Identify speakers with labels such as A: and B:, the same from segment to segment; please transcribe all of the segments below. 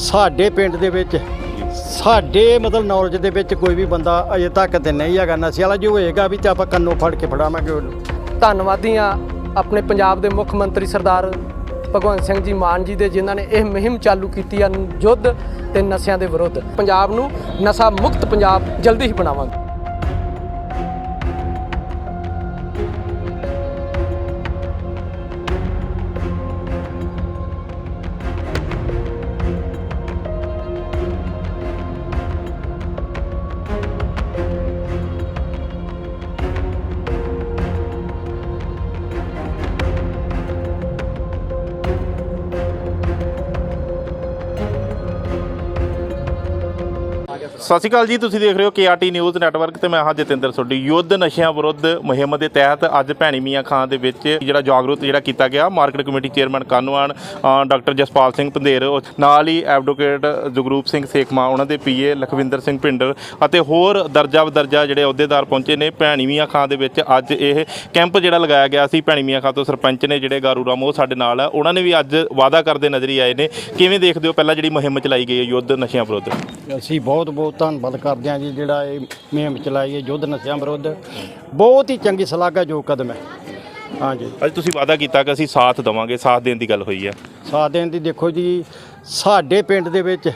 A: ਸਾਡੇ ਪਿੰਡ ਦੇ ਵਿੱਚ, ਸਾਡੇ ਮਤਲਬ ਨੌਲੇਜ ਦੇ ਵਿੱਚ ਕੋਈ ਵੀ ਬੰਦਾ ਅਜੇ ਤੱਕ ਤੇ ਨਹੀਂ ਹੈਗਾ ਨਸ਼ੇ ਵਾਲਾ। ਜੋ ਹੋਏਗਾ ਵੀ ਤੇ ਆਪਾਂ ਕੰਨੋਂ ਫੜ ਕੇ ਫੜਾਵਾਂਗੇ ਉਹਨੂੰ।
B: ਧੰਨਵਾਦੀ ਹਾਂ ਆਪਣੇ ਪੰਜਾਬ ਦੇ ਮੁੱਖ ਮੰਤਰੀ ਸਰਦਾਰ ਭਗਵੰਤ ਸਿੰਘ ਜੀ ਮਾਨ ਜੀ ਦੇ, ਜਿਨ੍ਹਾਂ ਨੇ ਇਹ ਮੁਹਿੰਮ ਚਾਲੂ ਕੀਤੀ ਆ ਯੁੱਧ ਤੇ ਨਸ਼ਿਆਂ ਦੇ ਵਿਰੁੱਧ। ਪੰਜਾਬ ਨੂੰ ਨਸ਼ਾ ਮੁਕਤ ਪੰਜਾਬ ਜਲਦੀ ਹੀ ਬਣਾਵਾਂਗੇ।
C: ਸਤਿ ਸ਼੍ਰੀ ਅਕਾਲ ਜੀ, ਤੁਸੀਂ ਦੇਖ ਰਹੇ ਹੋ ਕੇਆਰਟੀ ਨਿਊਜ਼ ਨੈਟਵਰਕ ਤੇ ਮੈਂ ਹਾਂ ਜਤਿੰਦਰ ਸੋਢੀ। ਯੁੱਧ ਨਸ਼ਿਆਂ ਵਿਰੁੱਧ ਮੁਹਿੰਮ ਦੇ ਤਹਿਤ ਅੱਜ ਭੈਣੀ ਮੀਆਂ ਖਾਂ ਦੇ ਵਿੱਚ ਜਿਹੜਾ ਜਾਗਰੂਕ ਜਿਹੜਾ ਕੀਤਾ ਗਿਆ, ਮਾਰਕੀਟ ਕਮੇਟੀ ਚੇਅਰਮੈਨ ਕਾਨੂੰਨ ਡਾਕਟਰ ਜਸਪਾਲ ਸਿੰਘ ਪੰਧੇਰ ਨਾਲ ਹੀ ਐਡਵੋਕੇਟ ਜਗਰੂਪ ਸਿੰਘ ਸੇਖਮਾ, ਉਹਨਾਂ ਦੇ ਪੀਏ ਲਖਵਿੰਦਰ ਸਿੰਘ ਭਿੰਡਰ ਅਤੇ ਹੋਰ ਦਰਜਾ ਬਦਰਜਾ ਜਿਹੜੇ ਅਹੁਦੇਦਾਰ ਪਹੁੰਚੇ ਨੇ ਭੈਣੀ ਮੀਆਂ ਖਾਂ ਦੇ ਵਿੱਚ। ਅੱਜ ਇਹ ਕੈਂਪ ਜਿਹੜਾ ਲਗਾਇਆ ਗਿਆ ਸੀ ਭੈਣੀ ਮੀਆਂ ਖਾਂ ਤੋਂ, ਸਰਪੰਚ ਨੇ ਜਿਹੜੇ ਗਾਰੂ ਰਾਮ, ਉਹ ਸਾਡੇ ਨਾਲ ਆ। ਉਹਨਾਂ ਨੇ ਵੀ ਅੱਜ ਵਾਅਦਾ ਕਰਦੇ ਨਜ਼ਰੀ ਆਏ ਨੇ। ਕਿਵੇਂ ਦੇਖਦੇ ਹੋ ਪਹਿਲਾਂ ਜਿਹੜੀ ਮੁਹਿੰਮ ਚਲਾਈ ਗਈ ਹੈ ਯੁੱਧ ਨਸ਼ਿਆਂ ਵਿਰੁੱਧ?
A: ਅਸੀਂ ਬਹੁਤ ਬਹੁਤ ਧੰਨਵਾਦ ਕਰਦੇ ਹਾਂ ਜੀ ਜਿਹੜਾ ਇਹ ਮੁਹਿੰਮ ਚਲਾਈ ਹੈ ਯੁੱਧ ਨਸ਼ਿਆਂ ਵਿਰੁੱਧ। ਬਹੁਤ ਹੀ ਚੰਗੀ ਸ਼ਲਾਘਾਯੋਗ ਕਦਮ ਹੈ। ਹਾਂਜੀ
C: ਅੱਜ ਤੁਸੀਂ ਵਾਅਦਾ ਕੀਤਾ ਕਿ ਅਸੀਂ ਸਾਥ ਦੇਵਾਂਗੇ ਸਾਥ ਦੇਣ ਦੀ ਗੱਲ ਹੋਈ ਹੈ।
A: ਸਾਥ ਦੇਣ ਦੀ ਦੇਖੋ ਜੀ ਸਾਡੇ ਪਿੰਡ ਦੇ ਵਿੱਚ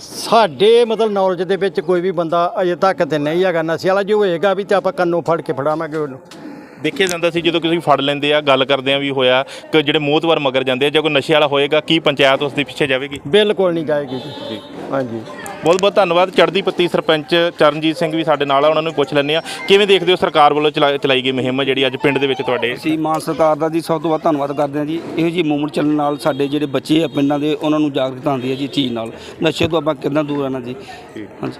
A: ਸਾਡੇ ਮਤਲਬ ਨੌਲੇਜ ਦੇ ਵਿੱਚ ਕੋਈ ਵੀ ਬੰਦਾ ਅਜੇ ਤੱਕ ਤੇ ਨਹੀਂ ਹੈਗਾ। ਨਸ਼ੇ ਵਾਲਾ ਜੋ ਹੋਏਗਾ ਵੀ ਤੇ ਆਪਾਂ ਕੰਨੋਂ ਫੜ ਕੇ ਫੜਾਵਾਂਗੇ ਉਹਨੂੰ।
C: ਦੇਖਿਆ ਜਾਂਦਾ ਸੀ ਜਦੋਂ ਕਿਸੇ ਫੜ ਲੈਂਦੇ ਆ ਗੱਲ ਕਰਦੇ ਆ ਵੀ ਹੋਇਆ ਕਿ ਜਿਹੜੇ ਮੋਹਤਵਰ ਮਗਰ ਜਾਂਦੇ ਆ ਜੇ ਕੋਈ ਨਸ਼ੇ ਵਾਲਾ ਹੋਏਗਾ ਕੀ ਪੰਚਾਇਤ ਉਸ ਦੇ ਪਿੱਛੇ ਜਾਵੇਗੀ?
A: ਬਿਲਕੁਲ ਨਹੀਂ ਜਾਏਗੀ ਜੀ। ਹਾਂਜੀ।
C: ਬਹੁਤ ਬਹੁਤ ਧੰਨਵਾਦ। ਚੜ੍ਹਦੀ ਪੱਤੀ ਸਰਪੰਚ ਚਰਨਜੀਤ ਸਿੰਘ ਵੀ ਸਾਡੇ ਨਾਲ ਆ ਉਹਨਾਂ ਨੂੰ ਪੁੱਛ ਲੈਂਦੇ ਆ। ਕਿਵੇਂ ਦੇਖਦੇ ਹੋ ਸਰਕਾਰ ਵੱਲੋਂ ਚਲਾ- ਚਲਾਈ ਗਈ ਮੁਹਿੰਮ ਜਿਹੜੀ ਅੱਜ ਪਿੰਡ ਦੇ ਵਿੱਚ ਤੁਹਾਡੇ?
D: ਅਸੀਂ ਮਾਨ ਸਰਕਾਰ ਦਾ ਜੀ ਸਭ ਤੋਂ ਵੱਧ ਧੰਨਵਾਦ ਕਰਦੇ ਹਾਂ ਜੀ। ਇਹੋ ਜਿਹੀ ਮੂਵਮੈਂਟ ਚੱਲਣ ਨਾਲ ਸਾਡੇ ਜਿਹੜੇ ਬੱਚੇ ਆ ਪਿੰਡਾਂ ਦੇ ਉਹਨਾਂ ਨੂੰ ਜਾਗਰੂਕਤਾ ਆਉਂਦੀ ਹੈ ਜੀ ਇਸ ਚੀਜ਼ ਨਾਲ। ਨਸ਼ੇ ਤੋਂ ਆਪਾਂ ਕਿੰਨਾ ਦੂਰ ਰਹਿਣਾ ਜੀ। ਹਾਂਜੀ।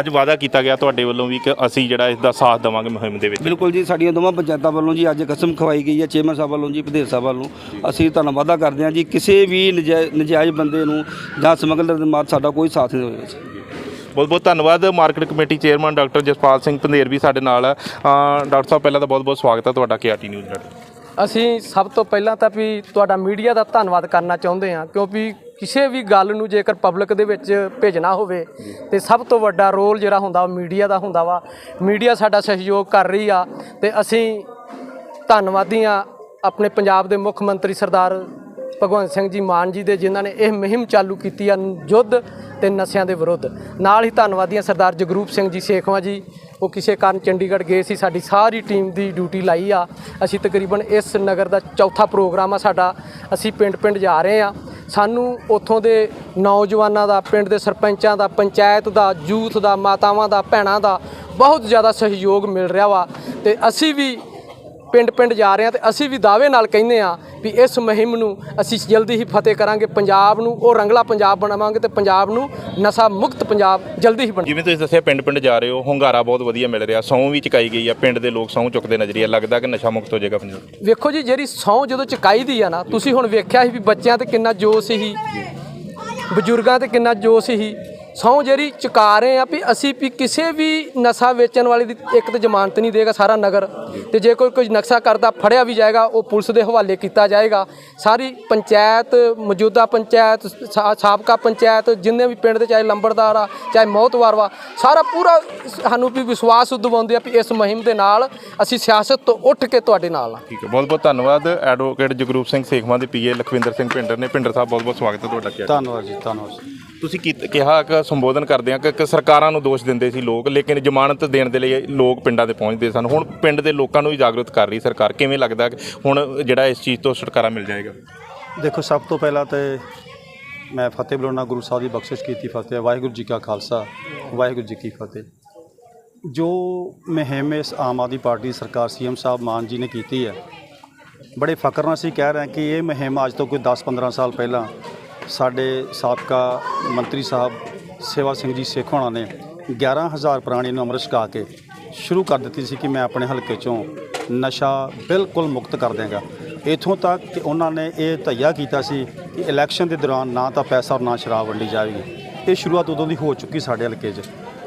C: ਅੱਜ ਵਾਅਦਾ ਕੀਤਾ ਗਿਆ ਤੁਹਾਡੇ ਵੱਲੋਂ ਵੀ ਕਿ ਅਸੀਂ ਜਿਹੜਾ ਇਸ ਦਾ ਸਾਥ ਦੇਵਾਂਗੇ ਮੁਹਿੰਮ ਦੇ ਵਿੱਚ।
D: ਬਿਲਕੁਲ ਜੀ ਸਾਡੀਆਂ ਦੋਵਾਂ ਪੰਚਾਇਤਾਂ ਵੱਲੋਂ ਜੀ ਅੱਜ ਕਸਮ ਖਵਾਈ ਗਈ ਹੈ ਚੇਅਰਮੈਨ ਸਾਹਿਬ ਵੱਲੋਂ ਜੀ ਵਿਧੇਸ਼ ਸਾਹਿਬ ਵੱਲੋਂ। ਅਸੀਂ ਤੁਹਾਨੂੰ ਵਾਅਦਾ ਕਰਦੇ ਹਾਂ ਜੀ ਕਿਸੇ ਵੀ ਨਜਾਇ- ਨਜਾਇਜ਼ ਬੰਦੇ ਨੂੰ ਜਾਂ ਸਮਗਲਰ ਦੇ ਮਾਰ ਸਾਡਾ ਕੋਈ ਸਾਥ ਨਹੀਂ ਹੋਵੇਗਾ ਜੀ।
C: ਬਹੁਤ ਬਹੁਤ ਧੰਨਵਾਦ। Market committee chairman doctor Jaspal Singh Pandher ਵੀ ਸਾਡੇ ਨਾਲ ਆ। ਡਾਕਟਰ ਸਾਹਿਬ ਪਹਿਲਾਂ ਤਾਂ ਬਹੁਤ ਬਹੁਤ ਸਵਾਗਤ ਹੈ ਤੁਹਾਡਾ ਕੇਆਰਟੀ ਨਿਊਜ਼ ਨਾਲ
B: ਅਸੀਂ ਸਭ ਤੋਂ ਪਹਿਲਾਂ ਤਾਂ ਵੀ ਤੁਹਾਡਾ ਮੀਡੀਆ ਦਾ ਧੰਨਵਾਦ ਕਰਨਾ ਚਾਹੁੰਦੇ ਹਾਂ, ਕਿਉਂਕਿ ਕਿਸੇ ਵੀ ਗੱਲ ਨੂੰ ਜੇਕਰ ਪਬਲਿਕ ਦੇ ਵਿੱਚ ਭੇਜਣਾ ਹੋਵੇ ਤੇ ਸਭ ਤੋਂ ਵੱਡਾ ਰੋਲ ਜਿਹੜਾ ਹੁੰਦਾ ਉਹ ਮੀਡੀਆ ਦਾ ਹੁੰਦਾ ਵਾ। ਮੀਡੀਆ ਸਾਡਾ ਸਹਿਯੋਗ ਕਰ ਰਹੀ ਆ ਤੇ ਅਸੀਂ ਧੰਨਵਾਦੀ ਹਾਂ ਆਪਣੇ ਪੰਜਾਬ ਦੇ ਮੁੱਖ ਮੰਤਰੀ ਸਰਦਾਰ ਭਗਵੰਤ ਸਿੰਘ ਜੀ ਮਾਨ ਜੀ ਦੇ, ਜਿਨ੍ਹਾਂ ਨੇ ਇਹ ਮੁਹਿੰਮ ਚਾਲੂ ਕੀਤੀ ਆ ਯੁੱਧ ਤੇ ਨਸ਼ਿਆਂ ਦੇ ਵਿਰੁੱਧ। ਨਾਲ ਹੀ ਧੰਨਵਾਦੀ ਹਾਂ ਸਰਦਾਰ ਜਗਰੂਪ ਸਿੰਘ ਜੀ ਸੇਖਵਾਂ ਜੀ ਉਹ ਕਿਸੇ ਕਾਰਨ ਚੰਡੀਗੜ੍ਹ ਗਏ ਸੀ, ਸਾਡੀ ਸਾਰੀ ਟੀਮ ਦੀ ਡਿਊਟੀ ਲਾਈ ਆ। ਅਸੀਂ ਤਕਰੀਬਨ ਇਸ ਨਗਰ ਦਾ ਚੌਥਾ ਪ੍ਰੋਗਰਾਮ ਆ ਸਾਡਾ। ਅਸੀਂ ਪਿੰਡ-ਪਿੰਡ ਜਾ ਰਹੇ ਆ। ਸਾਨੂੰ ਉੱਥੋਂ ਦੇ ਨੌਜਵਾਨਾਂ ਦਾ, ਪਿੰਡ ਦੇ ਸਰਪੰਚਾਂ ਦਾ, ਪੰਚਾਇਤ ਦਾ ਯੂਥ ਦਾ, ਮਾਤਾਵਾਂ ਦਾ, ਭੈਣਾਂ ਦਾ ਬਹੁਤ ਜ਼ਿਆਦਾ ਸਹਿਯੋਗ ਮਿਲ ਰਿਹਾ ਵਾ। ਤੇ ਅਸੀਂ ਵੀ ਪਿੰਡ ਪਿੰਡ ਜਾ ਰਹੇ ਹਾਂ ਤੇ ਅਸੀਂ ਵੀ ਦਾਅਵੇ ਨਾਲ ਕਹਿੰਦੇ ਆ ਵੀ ਇਸ ਮੁਹਿੰਮ ਨੂੰ ਅਸੀਂ ਜਲਦੀ ਹੀ ਫਤਿਹ ਕਰਾਂਗੇ ਪੰਜਾਬ ਨੂੰ ਉਹ ਰੰਗਲਾ ਪੰਜਾਬ ਬਣਾਵਾਂਗੇ ਤੇ ਪੰਜਾਬ ਨੂੰ ਨਸ਼ਾ ਮੁਕਤ ਪੰਜਾਬ ਜਲਦੀ ਹੀ ਬਣ
C: ਜਿਵੇਂ ਤੁਸੀਂ ਦੱਸਿਆ ਪਿੰਡ ਪਿੰਡ ਜਾ ਰਹੇ ਹੋ ਹੁੰਗਾਰਾ ਬਹੁਤ ਵਧੀਆ ਮਿਲ ਰਿਹਾ ਸੌਂ ਵੀ ਚੁਕਾਈ ਗਈ ਆ ਪਿੰਡ ਦੇ ਲੋਕ ਸੌਂ ਚੁੱਕਦੇ ਨਜ਼ਰੀ ਆ ਲੱਗਦਾ ਕਿ ਨਸ਼ਾ ਮੁਕਤ ਹੋ ਜਾਏਗਾ ਪੰਜਾਬ।
B: ਵੇਖੋ ਜੀ ਜਿਹੜੀ ਸਹੁੰ ਜਦੋਂ ਚੁਕਾਈ ਦੀ ਆ ਨਾ ਤੁਸੀਂ ਹੁਣ ਵੇਖਿਆ ਸੀ ਵੀ ਬੱਚਿਆਂ ਤੇ ਕਿੰਨਾ ਜੋਸ਼ ਸੀ ਬਜ਼ੁਰਗਾਂ ਤੇ ਕਿੰਨਾ ਜੋਸ਼ ਸੀ ਸਹੁੰ ਜਿਹੜੀ ਚੁਕਾ ਰਹੇ ਆ ਵੀ ਅਸੀਂ ਵੀ ਕਿਸੇ ਵੀ ਨਸ਼ਾ ਵੇਚਣ ਵਾਲੇ ਦੀ ਇੱਕ ਤਾਂ ਜ਼ਮਾਨਤ ਨਹੀਂ ਦੇਗਾ ਸਾਰਾ ਨਗਰ। ਤੇ ਜੇ ਕੋਈ ਕੋਈ ਨਕਸ਼ਾ ਕਰਦਾ ਫੜਿਆ ਵੀ ਜਾਏਗਾ ਉਹ ਪੁਲਿਸ ਦੇ ਹਵਾਲੇ ਕੀਤਾ ਜਾਏਗਾ। ਸਾਰੀ ਪੰਚਾਇਤ ਮੌਜੂਦਾ ਪੰਚਾਇਤ ਸਾ- ਸਾਬਕਾ ਪੰਚਾਇਤ ਜਿੰਨੇ ਵੀ ਪਿੰਡ ਦੇ ਚਾਹੇ ਲੰਬੜਦਾਰ ਆ ਚਾਹੇ ਮੌਤਵਾਰ ਵਾ ਸਾਰਾ ਪੂਰਾ ਸਾਨੂੰ ਵੀ ਵਿਸ਼ਵਾਸ ਦਿਵਾਉਂਦੇ ਆ ਵੀ ਇਸ ਮੁਹਿੰਮ ਦੇ ਨਾਲ ਅਸੀਂ ਸਿਆਸਤ ਤੋਂ ਉੱਠ ਕੇ ਤੁਹਾਡੇ ਨਾਲ ਆ।
C: ਠੀਕ ਹੈ ਬਹੁਤ ਬਹੁਤ ਧੰਨਵਾਦ ਐਡਵੋਕੇਟ ਜਗਰੂਪ ਸਿੰਘ ਸੇਖਵਾਂ ਦੇ ਪੀਏ ਲਖਵਿੰਦਰ ਸਿੰਘ ਭਿੰਡਰ ਨੇ। ਭਿੰਡਰ ਸਾਹਿਬ ਬਹੁਤ ਬਹੁਤ ਸਵਾਗਤ ਹੈ ਤੁਹਾਡਾ।
A: ਧੰਨਵਾਦ ਜੀ ਧੰਨਵਾਦ।
C: ਤੁਸੀਂ ਕੀ ਕਿਹਾ ਕਿ ਸੰਬੋਧਨ ਕਰਦੇ ਆ ਕਿ ਕਿ ਸਰਕਾਰਾਂ ਨੂੰ ਦੋਸ਼ ਦਿੰਦੇ ਸੀ ਲੋਕ, ਲੇਕਿਨ ਜ਼ਮਾਨਤ ਦੇਣ ਦੇ ਲਈ ਲੋਕ ਪਿੰਡਾਂ ਦੇ ਪਹੁੰਚਦੇ ਸਨ। ਹੁਣ ਪਿੰਡ ਦੇ ਲੋਕਾਂ ਨੂੰ ਵੀ ਜਾਗਰੂਕ ਕਰ ਰਹੀ ਸਰਕਾਰ। ਕਿਵੇਂ ਲੱਗਦਾ ਕਿ ਹੁਣ ਜਿਹੜਾ ਇਸ ਚੀਜ਼ ਤੋਂ ਛੁਟਕਾਰਾ ਮਿਲ ਜਾਏਗਾ?
E: ਦੇਖੋ, ਸਭ ਤੋਂ ਪਹਿਲਾਂ ਤੇ ਮੈਂ ਫਤਿਹ ਬੁਲਾਉਣਾ ਗੁਰੂ ਸਾਹਿਬ ਦੀ ਬਖਸ਼ਿਸ਼ ਕੀਤੀ ਫਤਿਹ, ਵਾਹਿਗੁਰੂ ਜੀ ਕਾ ਖਾਲਸਾ, ਵਾਹਿਗੁਰੂ ਜੀ ਕੀ ਫਤਿਹ। ਜੋ ਮੁਹਿੰਮ ਇਸ ਆਮ ਆਦਮੀ ਪਾਰਟੀ ਦੀ ਸਰਕਾਰ ਸੀਐਮ ਸਾਹਿਬ ਮਾਨ ਜੀ ਨੇ ਕੀਤੀ ਹੈ, ਬੜੇ ਫਕਰ ਨਾਲ ਅਸੀਂ ਕਹਿ ਰਹੇ ਹਾਂ ਕਿ ਇਹ ਮੁਹਿੰਮ ਅੱਜ ਤੋਂ ਕੋਈ 10-15 ਸਾਲ ਪਹਿਲਾਂ ਸਾਡੇ ਸਾਬਕਾ ਮੰਤਰੀ ਸਾਹਿਬ ਸੇਵਾ ਸਿੰਘ ਜੀ ਸੇਖ ਹੋਣਾ ਨੇ 11000 ਪ੍ਰਾਣੀ ਨੂੰ ਅੰਮ੍ਰਿਤ ਛਕਾ ਕੇ ਸ਼ੁਰੂ ਕਰ ਦਿੱਤੀ ਸੀ ਕਿ ਮੈਂ ਆਪਣੇ ਹਲਕੇ ਚੋਂ ਨਸ਼ਾ ਬਿਲਕੁਲ ਮੁਕਤ ਕਰ ਦਿਆਂਗਾ। ਇਥੋਂ ਤੱਕ ਕਿ ਉਹਨਾਂ ਨੇ ਇਹ ਧਈਆ ਕੀਤਾ ਸੀ ਕਿ ਇਲੈਕਸ਼ਨ ਦੇ ਦੌਰਾਨ ਨਾ ਤਾਂ ਪੈਸਾ ਔਰ ਨਾ ਸ਼ਰਾਬ ਵੰਡੀ ਜਾਵੇਗੀ। ਇਹ ਸ਼ੁਰੂਆਤ ਉਦੋਂ ਦੀ ਹੋ ਚੁੱਕੀ ਸਾਡੇ ਹਲਕੇ 'ਚ।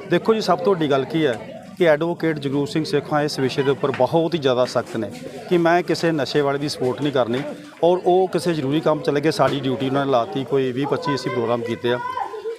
E: ਦੇਖੋ ਜੀ, ਸਭ ਤੋਂ ਵੱਡੀ ਗੱਲ ਕੀ ਹੈ ਕਿ ਐਡਵੋਕੇਟ ਜਗਰੂਪ ਸਿੰਘ ਸੇਖਵਾਂ ਇਸ ਵਿਸ਼ੇ ਦੇ ਉੱਪਰ ਬਹੁਤ ਹੀ ਜ਼ਿਆਦਾ ਸਖਤ ਨੇ ਕਿ ਮੈਂ ਕਿਸੇ ਨਸ਼ੇ ਵਾਲੇ ਦੀ ਸਪੋਰਟ ਨਹੀਂ ਕਰਨੀ। ਔਰ ਉਹ ਕਿਸੇ ਜ਼ਰੂਰੀ ਕੰਮ ਚਲੇ ਗਏ, ਸਾਡੀ ਡਿਊਟੀ ਉਹਨਾਂ ਨੇ ਲਾਤੀ, ਕੋਈ 20 25 ਅਸੀਂ ਪ੍ਰੋਗਰਾਮ ਕੀਤੇ ਆ।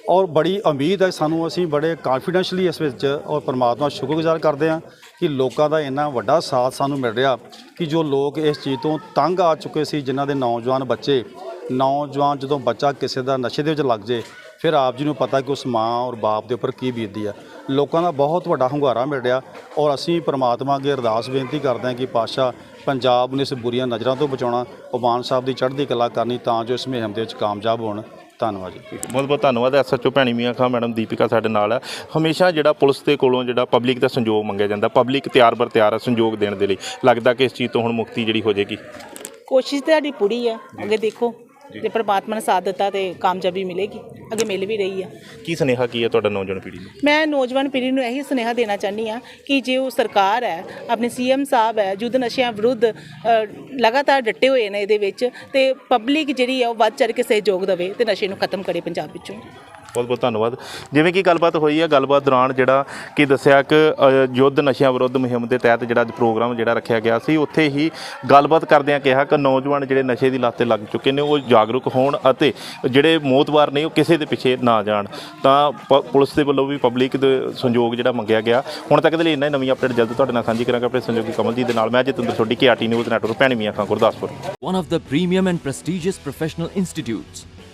E: ਔਰ ਬੜੀ ਉਮੀਦ ਹੈ ਸਾਨੂੰ, ਅਸੀਂ ਬੜੇ ਕਾਨਫੀਡੈਂਸ਼ਲੀ ਇਸ ਵਿੱਚ ਔਰ ਪਰਮਾਤਮਾ ਸ਼ੁਕਰਗੁਜ਼ਾਰ ਕਰਦੇ ਹਾਂ ਕਿ ਲੋਕਾਂ ਦਾ ਇੰਨਾ ਵੱਡਾ ਸਾਥ ਸਾਨੂੰ ਮਿਲ ਰਿਹਾ ਕਿ ਜੋ ਲੋਕ ਇਸ ਚੀਜ਼ ਤੋਂ ਤੰਗ ਆ ਚੁੱਕੇ ਸੀ, ਜਿਨ੍ਹਾਂ ਦੇ ਨੌਜਵਾਨ ਬੱਚੇ ਨੌਜਵਾਨ ਜਦੋਂ ਬੱਚਾ ਕਿਸੇ ਦਾ ਨਸ਼ੇ ਦੇ ਵਿੱਚ ਲੱਗ ਜੇ ਫਿਰ ਆਪ ਜੀ ਨੂੰ ਪਤਾ ਕਿ ਉਸ ਮਾਂ ਔਰ ਬਾਪ ਦੇ ਉੱਪਰ ਕੀ ਬੀਤਦੀ ਆ। ਲੋਕਾਂ ਦਾ ਬਹੁਤ ਵੱਡਾ ਹੁੰਗਾਰਾ ਮਿਲ ਰਿਹਾ ਔਰ ਅਸੀਂ ਪ੍ਰਮਾਤਮਾ ਅੱਗੇ ਅਰਦਾਸ ਬੇਨਤੀ ਕਰਦੇ ਹਾਂ ਕਿ ਪਾਤਸ਼ਾਹ ਪੰਜਾਬ ਨੂੰ ਇਸ ਬੁਰੀਆਂ ਨਜ਼ਰਾਂ ਤੋਂ ਬਚਾਉਣਾ ਉਮਾਨ ਸਾਹਿਬ ਦੀ ਚੜ੍ਹਦੀ ਕਲਾ ਕਰਨੀ ਤਾਂ ਜੋ ਇਸ ਮੁਹਿੰਮ ਦੇ ਵਿੱਚ ਕਾਮਯਾਬ ਹੋਣ। ਧੰਨਵਾਦ ਜੀ।
C: ਬਹੁਤ ਬਹੁਤ ਧੰਨਵਾਦ ਐਸਐਚਓ ਭੈਣੀ ਮੀਆਂ ਖਾਂ ਮੈਡਮ ਦੀਪਿਕਾ ਸਾਡੇ ਨਾਲ। ਹੈ ਹਮੇਸ਼ਾ ਜਿਹੜਾ ਪੁਲਿਸ ਦੇ ਕੋਲੋਂ ਜਿਹੜਾ ਪਬਲਿਕ ਦਾ ਸੰਯੋਗ ਮੰਗਿਆ ਜਾਂਦਾ ਪਬਲਿਕ ਤਿਆਰ ਬਰ ਤਿਆਰ ਹੈ ਸੰਯੋਗ ਦੇਣ ਦੇ ਲਈ। ਲੱਗਦਾ ਕਿ ਇਸ ਚੀਜ਼ ਤੋਂ ਹੁਣ ਮੁਕਤੀ ਜਿਹੜੀ ਹੋ ਜਾਏਗੀ।
F: ਕੋਸ਼ਿਸ਼ ਤਾਂ ਸਾਡੀ ਪੂਰੀ ਆ ਅੱਗੇ ਦੇਖੋ। ਜੇ ਪ੍ਰਮਾਤਮਾ ਨੇ ਸਾਥ ਦਿੱਤਾ ਤੇ ਕਾਮਯਾਬੀ ਮਿਲੇਗੀ। ਅੱਗੇ ਮਿਲ ਵੀ ਰਹੀ ਆ।
C: ਕੀ ਸੁਨੇਹਾ ਕੀ ਹੈ ਤੁਹਾਡਾ ਨੌਜਵਾਨ ਪੀੜ੍ਹੀ ਨੂੰ?
F: ਮੈਂ ਨੌਜਵਾਨ ਪੀੜ੍ਹੀ ਨੂੰ ਇਹੀ ਸੁਨੇਹਾ ਦੇਣਾ ਚਾਹੁੰਦੀ ਆ ਕਿ ਜੇ ਉਹ ਸਰਕਾਰ ਹੈ ਆਪਣੇ ਸੀਐਮ ਸਾਹਿਬ ਹੈ ਯੁੱਧ ਨਸ਼ਿਆਂ ਵਿਰੁੱਧ ਅ, ਲਗਾਤਾਰ ਡਟੇ ਹੋਏ ਨੇ ਇਹਦੇ ਵਿੱਚ ਤੇ ਪਬਲਿਕ ਜਿਹੜੀ ਆ ਉਹ ਵੱਧ ਚੜ ਕੇ ਸਹਿਯੋਗ ਦੇਵੇ ਤੇ ਨਸ਼ੇ ਨੂੰ ਖਤਮ ਕਰੇ ਪੰਜਾਬ ਵਿੱਚੋਂ।
C: ਬਹੁਤ ਬਹੁਤ ਧੰਨਵਾਦ। ਜਿਵੇਂ ਕਿ ਗੱਲਬਾਤ ਹੋਈ ਹੈ ਗੱਲਬਾਤ ਦੌਰਾਨ ਜਿਹੜਾ ਕਿ ਦੱਸਿਆ ਕਿ ਅ, ਯੁੱਧ ਨਸ਼ਿਆਂ ਵਿਰੁੱਧ ਮੁਹਿੰਮ ਦੇ ਤਹਿਤ ਜਿਹੜਾ ਅੱਜ ਪ੍ਰੋਗਰਾਮ ਜਿਹੜਾ ਰੱਖਿਆ ਗਿਆ ਸੀ ਉੱਥੇ ਹੀ ਗੱਲਬਾਤ ਕਰਦਿਆਂ ਕਿਹਾ ਕਿ ਨੌਜਵਾਨ ਜਿਹੜੇ ਨਸ਼ੇ ਦੀ ਲੱਤ ਤੇ ਲੱਗ ਚੁੱਕੇ ਨੇ ਉਹ ਜਾਗਰੂਕ ਹੋਣ ਅਤੇ ਜਿਹੜੇ ਮੋਤਵਾਰ ਨੇ ਉਹ ਕਿਸੇ ਦੇ ਪਿੱਛੇ ਨਾ ਜਾਣ। ਤਾਂ ਪ- ਪੁਲਿਸ ਦੇ ਵੱਲੋਂ ਵੀ ਪਬਲਿਕ ਦੇ ਸੰਯੋਗ ਜਿਹੜਾ ਮੰਗਿਆ ਗਿਆ। ਹੁਣ ਤੱਕ ਦੇ ਲਈ ਇੰਨਾ ਹੀ ਨਵੀਂ ਅਪਡੇਟ ਜਲਦ ਤੁਹਾਡੇ ਨਾਲ ਸਾਂਝੀ ਕਰਾਂਗੇ ਆਪਣੇ ਸੰਯੋਗੀ ਕਮਲ ਜੀ ਦੇ ਨਾਲ। ਮੈਂ Jatinder Sodhi K RT news network Bhaini Mian Khan Gurdaspur.
G: One of the premium and prestigious professional institutes,